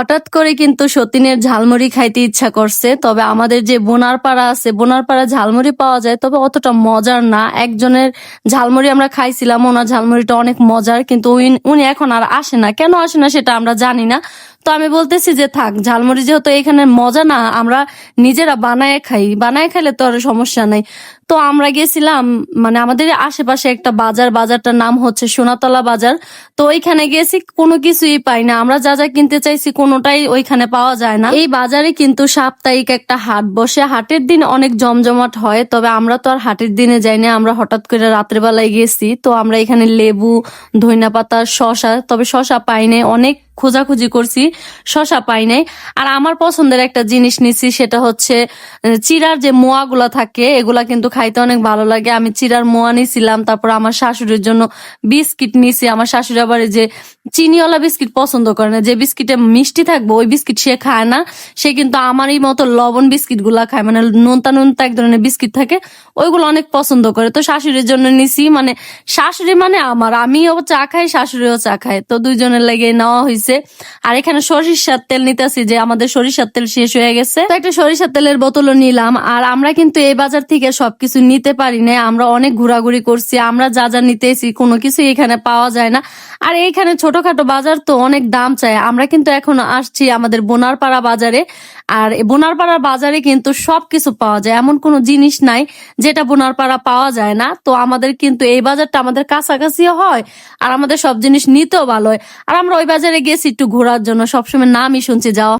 হঠাৎ করে কিন্তু সতীনের ঝালমুড়ি খাইতে ইচ্ছা করছে, তবে আমাদের যে বোনার পাড়া আছে বোনার পাড়া ঝালমুড়ি পাওয়া যায়, তবে অতটা মজার না। একজনের ঝালমুড়ি আমরা খাইছিলাম, ওনার ঝালমুড়িটা অনেক মজার, কিন্তু উনি- এখন আর আসে না। কেন আসে না সেটা আমরা জানি না। তো আমি বলতেছি যে থাক, ঝালমুড়ি যেহেতু এখানে মজা না, আমরা নিজেরা বানায় খাই। বানায় খাইলে তো আর সমস্যা নাই। তো আমরা গেছিলাম মানে আমাদের আশেপাশে একটা বাজার, বাজারটার নাম হচ্ছে সোনাতলা বাজার। তো ওইখানে গেছি, কোনো কিছুই পাই না। আমরা যা যা কিনতে চাইছি, কোনোটাই ওইখানে পাওয়া যায় না। এই বাজারে কিন্তু সাপ্তাহিক একটা হাট বসে। হাটের দিন অনেক জমজমাট হয়, তবে আমরা তো আর হাটের দিনে যাই না। আমরা হঠাৎ করে রাত্রেবেলায় গেছি, তো আমরা এখানে লেবু ধইনা পাতা শশা তবে শশা পাই নাই। অনেক খোঁজাখুঁজি করছি, শশা পাই নাই। আর আমার পছন্দের একটা জিনিস নিছি, সেটা হচ্ছে চিরার যে মোয়াগুলা থাকে, এগুলা কিন্তু খাইতে অনেক ভালো লাগে। আমি চিরার মোয়া নিছিলাম, তারপর আমার শাশুড়ির জন্য বিস্কিট নিছি। আমার শাশুড়ি আবার যে চিনিওয়ালা বিস্কিট পছন্দ করে না। যে বিস্কিটে মিষ্টি থাকবে, ওই বিস্কিট সে খায় না। সে কিন্তু আমারই মতো লবণ বিস্কিটগুলা খায়। মানে নোনতা নোনতা এক ধরনের বিস্কিট থাকে, ওইগুলো অনেক পছন্দ করে। তো শাশুড়ির জন্য নিছি মানে শাশুড়ি মানে আমার। আমিও চা খাই, শাশুড়িও চা খায়। তো দুইজনের লেগে নেওয়া হয়েছে আর এখানে সরিষার তেল নিতেছি যে আমাদের সরিষার তেল শেষ হয়ে গেছে। তো একটা সরিষার তেলের বোতলও নিলাম। আর আমরা কিন্তু এই বাজার থেকে সবকিছু নিতে পারি না আমরা অনেক ঘোরাঘুরি করছি। আমরা যা যা নিতেছি, কোনো কিছু এখানে পাওয়া যায় না। আর এইখানে ছোটখাটো বাজার তো অনেক দাম চায়। আমরা কিন্তু এখন আসছি আমাদের বোনারপাড়া বাজারে। আর বোনারপাড়ার বোনারপাড়া বাজারে কিন্তু সবকিছু পাওয়া যায়। এমন কোনো জিনিস নাই যেটা বোনারপাড়া পাওয়া যায় না। তো আমাদের কিন্তু এই বাজারটা আমাদের কাছাকাছিও হয় আর আমাদের সব জিনিস নিতেও ভালো হয়। আর আমরা ওই বাজারে গেছি একটু ঘোরার জন্য। সবসময় নামই শুনছি, যাওয়া